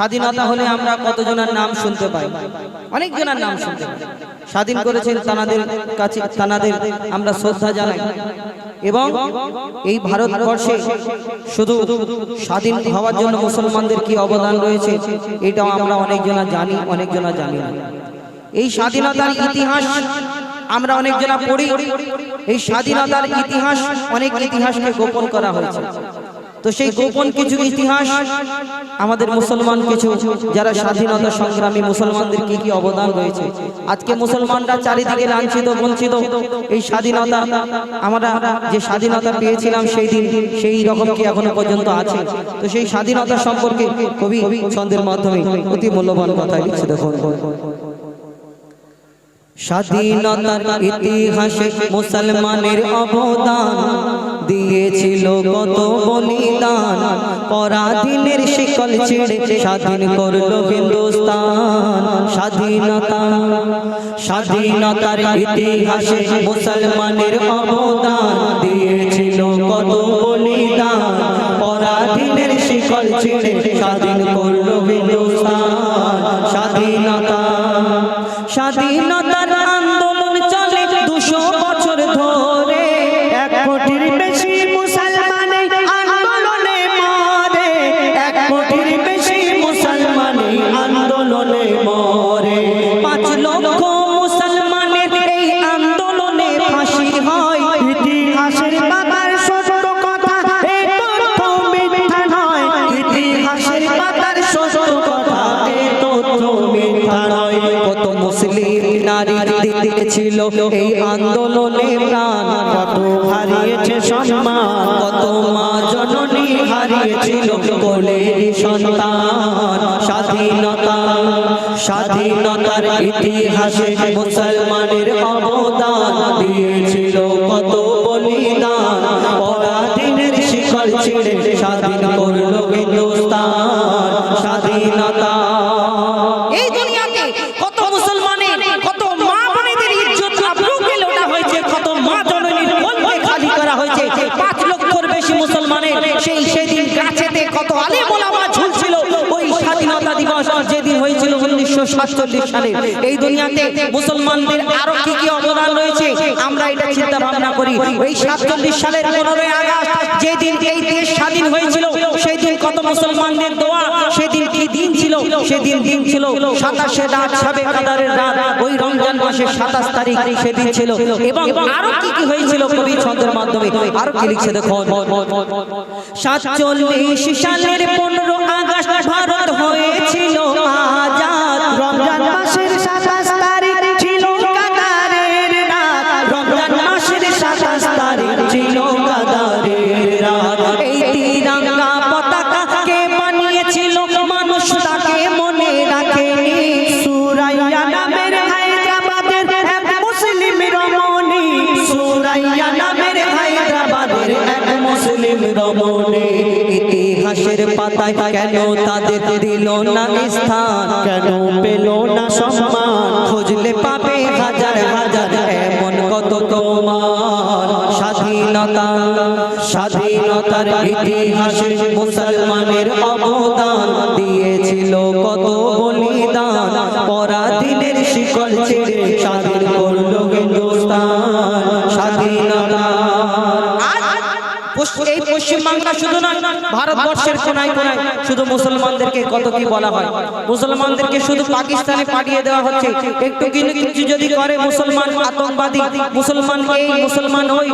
স্বাধীনতা হলে আমরা কতজনের নাম শুনতে পাই? অনেক জনের নাম শুনতে পাই। স্বাধীন করেছেন তানাদের কাছে, তানাদের আমরা শ্রদ্ধা জানাই। এবং এই ভারতবর্ষে শুধু স্বাধীন হওয়ার জন্য মুসলমানদের কি অবদান রয়েছে, এটাও আমরা অনেকজনা জানি অনেকজনা জানি না। এই স্বাধীনতার ইতিহাস আমরা অনেকজনা পড়ি। এই স্বাধীনতার ইতিহাস অনেক ইতিহাসকে গোপন করা হয়েছে। তো সেই গোপন কিছু ইতিহাস আমাদের মুসলমান কিছু যারা স্বাধীনতা সংগ্রামী মুসলমানদের কি কি অবদান রয়েছে? আজকে মুসলমানরা চারিদিকে লাঞ্ছিত বঞ্চিত। এই স্বাধীনতা আমরা যে স্বাধীনতা পেয়েছিলাম সেই দিন সেই রকম কি এখনও পর্যন্ত আছে? তো সেই স্বাধীনতা সম্পর্কে কবি ছন্দের মাধ্যমে অতি মূল্যবান কথা লিখছে দেখুন। স্বাধীনতার ইতিহাসে মুসলমানের অবদান দিয়েছিল কত বলিদান। পরাধীনের শিকল ছেড়ে স্বাধীন করল হিন্দুস্তান। স্বাধীনতা, স্বাধীনতার ইতিহাসে মুসলমানের অবদান দিয়েছিল কত বলিদান। পরাধীনের শিকল ছেড়ে স্বাধীন করল হিন্দুস্তান। স্বাধীনতা স্বাধীনতার দিয়েছিল এই আন্দোলনে প্রাণ কত হারিয়েছে সম্মান, কত মা জননী হারিয়েছিল কোলের সন্তান। স্বাধীনতা, স্বাধীনতার ইতিহাসে মুসলমানের অবদান দিয়েছিল কত বলিদান। পরাধীনের শিকল ছিঁড়ে স্বাধীন পাঁচ লক্ষর বেশি মুসলমানের সেই সেদিন গাছেতে কত আলে মোলামা ঝুলছিল। ওই স্বাধীনতা দিবস যেদিন হয়েছিল উনিশশো সাতচল্লিশ সালে। এই দুনিয়াতে মুসলমানদের আরও কি কি অবদান রয়েছে, আমরা এটা চিন্তা ভাবনা করি। ওই সাতচল্লিশ সালের পনেরোই আগস্ট যেদিন এই দেশ স্বাধীন হয়েছিল সেই দিন কত মুসলমানদের দোয়া দিন ছিল সেদিন দিন ছিল সাতাশে রাত সাবে কাদারের রাত ওই রমজান মাসের সাতাশ তারিখ সেদিন ছিল। এবং আরও কি কি হয়েছিল কবি ছন্দের মাধ্যমে? আরও কি লিখছে দেখো সাতচল্লিশ সালের পনেরো আগস্ট ভারত হয়েছিল আজাদ রমজান মাসের সাতাশ পাতায় কেন তাদের দিল না স্থান কেন পেল না সম্মান? খুঁজলে পাবে হাজার হাজার এমন কত তোমার স্বাধীনতা স্বাধীনতার ইতিহাসে মুসলমানের অবদান। দিয়েছিল কত বলিদান পরাধীনের শিকল ছেড়ে স্বাধীন করল হিন্দুস্তান। বাংলা শুধু নয়, ভারতবর্ষের কোনায় কোনায় শুধু মুসলমানদেরকে কত কি বলা হয়? মুসলমানদেরকে শুধু পাকিস্তানে পাঠিয়ে দেওয়া হচ্ছে। একটু কিছু যদি করে মুসলমান আতঙ্কবাদী, মুসলমান মুসলমান ওই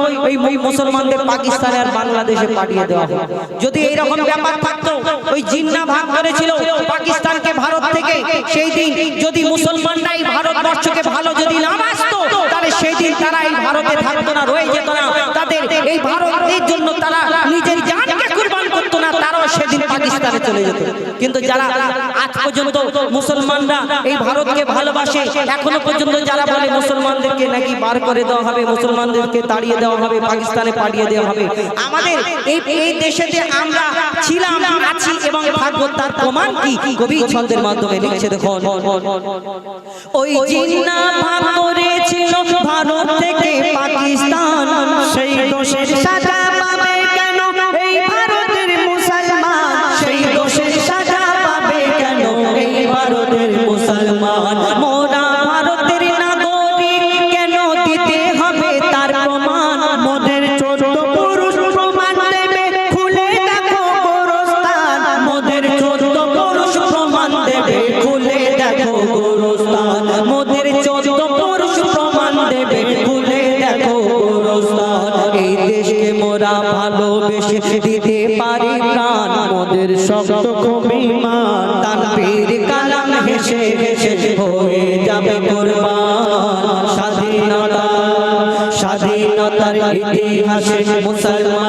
ওই মুসলমানদের পাকিস্তানে আর বাংলাদেশে পাঠিয়ে দেওয়া হয়। যদি এইরকম ব্যাপার থাকতো, ওই জিন্না ভাগ করেছিল পাকিস্তানকে ভারত থেকে, সেই দিন যদি মুসলমানরা এই ভারতবর্ষকে ভালো যদি না বাসতো তাহলে সেই দিন তারা এই ভারতে থাকতো না রয়ে যেত না তাদের এই জন্য তারা নিজের জানকে কুরবান করতো না তারাও সেদিন পাকিস্তানে চলে যেত। কিন্তু যারা আজ পর্যন্ত মুসলমানরা এই ভারতকে ভালোবাসে, এখনও পর্যন্ত যারা বলে মুসলমানদেরকে নাকি বার করে দেওয়া হবে, মুসলমানদেরকে তাড়িয়ে দেওয়া হবে, পাকিস্তানে পাঠিয়ে দেওয়া হবে, আমাদের এই এই দেশে যে আমরা ছিলাম, আছি এবং থাকব, তার প্রমাণ কি? কবি ছন্দের মাধ্যমে লিখছে, দেখুন। ওই জিন্না ভাগ করেছিল ভারত থেকে পাকিস্তান, সেই দোষের সাজা স্বাধীনতা স্বাধীনতার ইতিহাসে মুসলমান